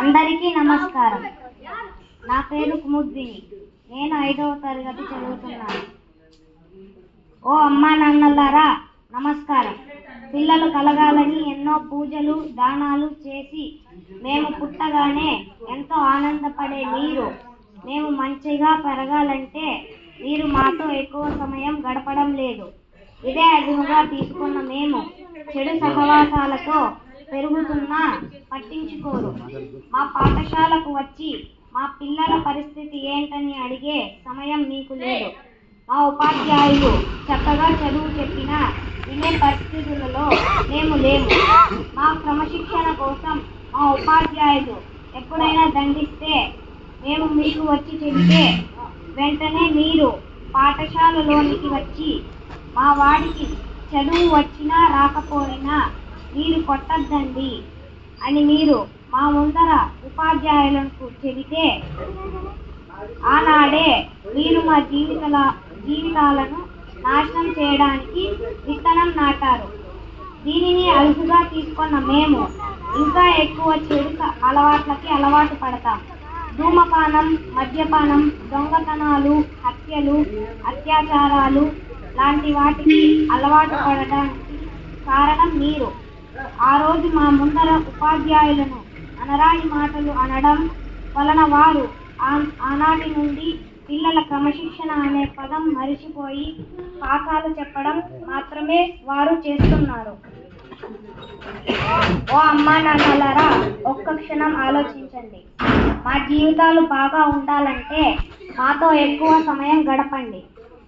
అందరికీ నమస్కారం. నా పేరు కుముద్దిని నేను ఐదవ తరగతి చదువుతున్నాను. ఓ అమ్మా నాన్నలారా నమస్కారం. పిల్లలు కలగాలని ఎన్నో పూజలు దానాలు చేసి మేము పుట్టగానే ఎంతో ఆనందపడే మీరు మేము మంచిగా పెరగాలంటే మీరు మాతో ఎక్కువ సమయం గడపడం లేదు. ఇదే అదునుగా తీసుకున్న మేము. చెడు సహవాసాలతో పెరుగుతున్నా పట్టించుకోరు. మా పాఠశాలకు వచ్చి మా పిల్లల పరిస్థితి ఏంటని అడిగే సమయం మీకు లేదు. మా ఉపాధ్యాయులు చక్కగా చదువు చెప్పినా వినే పరిస్థితులలో మేము లేము. మా క్రమశిక్షణ కోసం మా ఉపాధ్యాయులు ఎప్పుడైనా దండిస్తే మేము మీకు వచ్చి చెబితే వెంటనే మీరు పాఠశాలలోనికి వచ్చి మా వాడికి చదువు వచ్చినా రాకపోయినా మీరు కొట్టద్దండి అని మీరు మా ముందర ఉపాధ్యాయులకు చెబితే ఆనాడే మీరు మా జీవితాల జీవితాలను నాశనం చేయడానికి విత్తనం నాటారు. దీనిని అలుసుగా తీసుకున్న మేము ఇంకా ఎక్కువ చెడు అలవాట్లకి అలవాటు పడతాం. ధూమపానం మద్యపానం దొంగతనాలు హత్యలు అత్యాచారాలు లాంటి వాటికి అలవాటు పడడానికి కారణం మీరు. ఆ రోజు మా ముందర ఉపాధ్యాయులను అనరాని మాటలు అనడం వలన వారు ఆ- ఆనాటి నుండి పిల్లల క్రమశిక్షణ అనే పదం మరిచిపోయి పాఠాలు చెప్పడం మాత్రమే వారు చేస్తున్నారు. ఓ అమ్మా నాన్నలారా ఒక్క క్షణం ఆలోచించండి. మా జీవితాలు బాగా ఉండాలంటే మాతో ఎక్కువ సమయం గడపండి.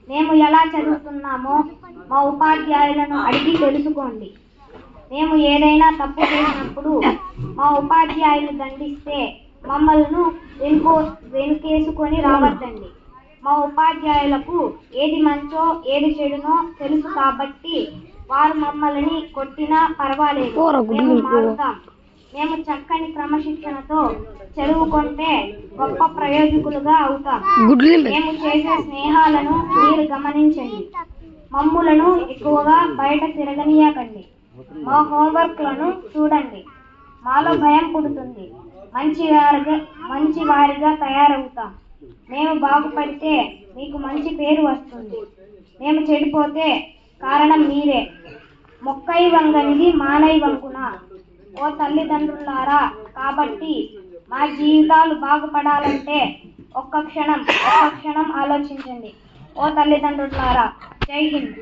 మేము ఎలా చదువుతున్నామో మా ఉపాధ్యాయులను అడిగి తెలుసుకోండి. మేము ఏదైనా తప్పు చేసినప్పుడు మా ఉపాధ్యాయులు దండిస్తే మమ్మల్ని వెనుకో వెనుకేసుకొని రావద్దండి. మా ఉపాధ్యాయులకు ఏది మంచో ఏది చెడునో తెలుసు కాబట్టి వారు మమ్మల్ని కొట్టినా పర్వాలేదు. మేము మారుతాం. మేము చక్కని క్రమశిక్షణతో చదువుకుంటే గొప్ప ప్రయోజకులుగా అవుతాం. మేము చేసే స్నేహాలను మీరు గమనించండి. మమ్ములను ఎక్కువగా బయట తిరగనీయకండి. మా హోంవర్క్లను చూడండి. మాలో భయం పుడుతుంది. మంచి వారిగా మంచి వారిగా తయారవుతాం. మేము బాగుపడితే మీకు మంచి పేరు వస్తుంది. మేము చెడిపోతే కారణం మీరే. మొక్కై వంగనిది మానై వంకున ఓ తల్లిదండ్రులారా కాబట్టి మా జీవితాలు బాగుపడాలంటే ఒక్క క్షణం ఒక్క క్షణం ఆలోచించండి. ఓ తల్లిదండ్రులారా జై హింద్.